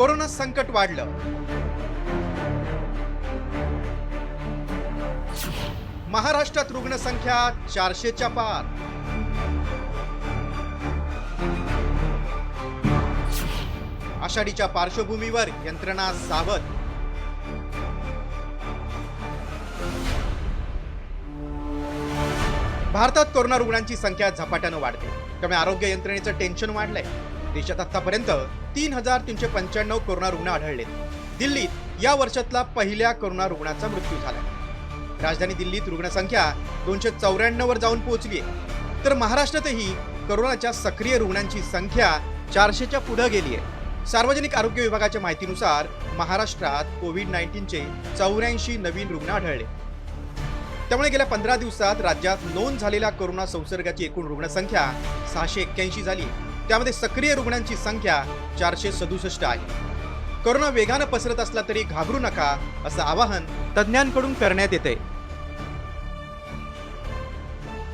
Corona संकट वाढलं. महाराष्ट्रात रुग्णसंख्या चारशेच्या पार. आषाढीच्या पार्श्वभूमीवर यंत्रणा सावध. भारतात कोरोना रुग्णांची संख्या झपाट्यानं वाढते. त्यामुळे आरोग्य यंत्रणेचं टेन्शन वाढलंय. देशात आतापर्यंत तीन हजार तीनशे पंच्याण्णव कोरोना रुग्ण आढळले. दिल्लीत या वर्षातला पहिल्या कोरोना रुग्णाचा मृत्यू झाला. राजधानी दिल्लीत रुग्णसंख्या दोनशे चौऱ्याण्णव वर जाऊन पोहोचली आहे. तर महाराष्ट्रातही कोरोनाच्या सक्रिय रुग्णांची संख्या चारशेच्या पुढे गेली आहे. सार्वजनिक आरोग्य विभागाच्या माहितीनुसार महाराष्ट्रात कोविड नाईन्टीनचे चौऱ्याऐंशी नवीन रुग्ण आढळले. त्यामुळे गेल्या पंधरा दिवसात राज्यात नोंद झालेल्या कोरोना संसर्गाची एकूण रुग्णसंख्या सहाशे एक्क्याऐंशी झाली त्यामध्ये सक्रिय रुग्णांची संख्या चारशे सदुसष्ट आहे. कोरोना वेगानं पसरत असला तरी घाबरू नका असं आवाहन तज्ज्ञांकडून करण्यात येते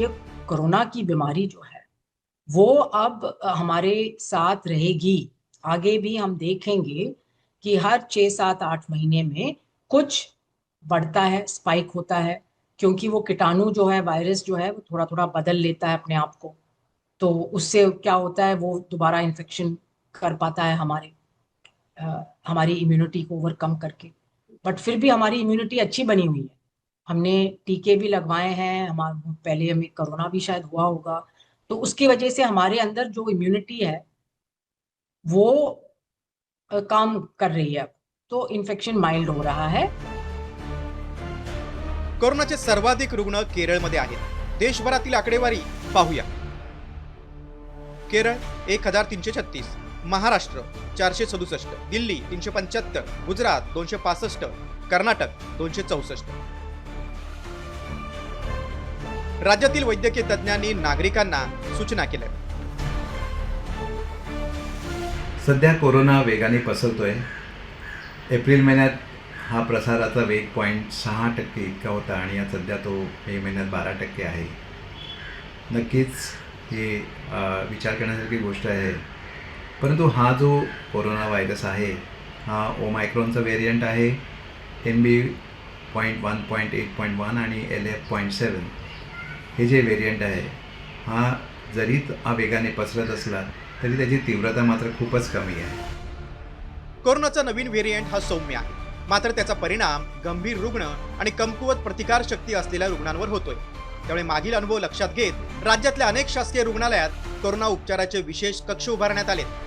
ये कोरोना की बीमारी जो है वो अब हमारे साथ रहेगी। आगे भी हम देखेंगे कि हर छः सात आठ महीने में कुछ बढ़ता है स्पाइक होता है क्योंकि वो कीटाणु जो है वायरस जो है वो थोड़ा थोड़ा बदल लेता है अपने आप को। तो उससे क्या होता है वो दोबारा इन्फेक्शन कर पाता है हमारे अ, हमारी इम्यूनिटी को ओवरकम करके। बट फिर भी हमारी इम्यूनिटी अच्छी बनी हुई है। हमने टीके भी लगवाए हैं हमारे पहले हमें कोरोना भी शायद हुआ होगा। तो उसकी वजह से हमारे अंदर जो इम्यूनिटी है वो अ, काम कर रही है तो इन्फेक्शन माइल्ड हो रहा है। कोरोनाचे सर्वाधिक रुग्ण केरळमध्ये आहेत। देशभरातील आकडेवारी पाहूया। केरळ एक हजार तीनशे छत्तीस. महाराष्ट्र चारशे सदुसष्ट. दिल्ली तीनशे पंच्याहत्तर. गुजरात दोनशे पासष्ट. कर्नाटक दोनशे चौसष्ट. राज्यातील वैद्यकीय तज्ज्ञांनी नागरिकांना सूचना केल्या. सध्या कोरोना वेगाने पसरतोय. एप्रिल महिन्यात हा प्रसाराचा वेग पॉईंट सहा टक्के इतका होता आणि आता सध्या तो मे महिन्यात बारा टक्के आहे. नक्कीच ही विचार करण्यासारखी गोष्ट आहे. परंतु हा जो कोरोना व्हायरस आहे हा ओमायक्रॉनचा व्हेरियंट आहे N B point one point eight point one आणि एल एफ पॉईंट सेवन हे जे व्हेरियंट आहे हा जरी हा वेगाने पसरत असला तरी त्याची तीव्रता मात्र खूपच कमी आहे. कोरोनाचा नवीन व्हेरियंट हा सौम्य आहे. मात्र त्याचा परिणाम गंभीर रुग्ण आणि कमकुवत प्रतिकारशक्ती असलेल्या रुग्णांवर होतोय. त्यामुळे मागील अनुभव लक्षात घेत राज्यातल्या अनेक शासकीय रुग्णालयात कोरोना उपचाराचे विशेष कक्ष उभारण्यात आले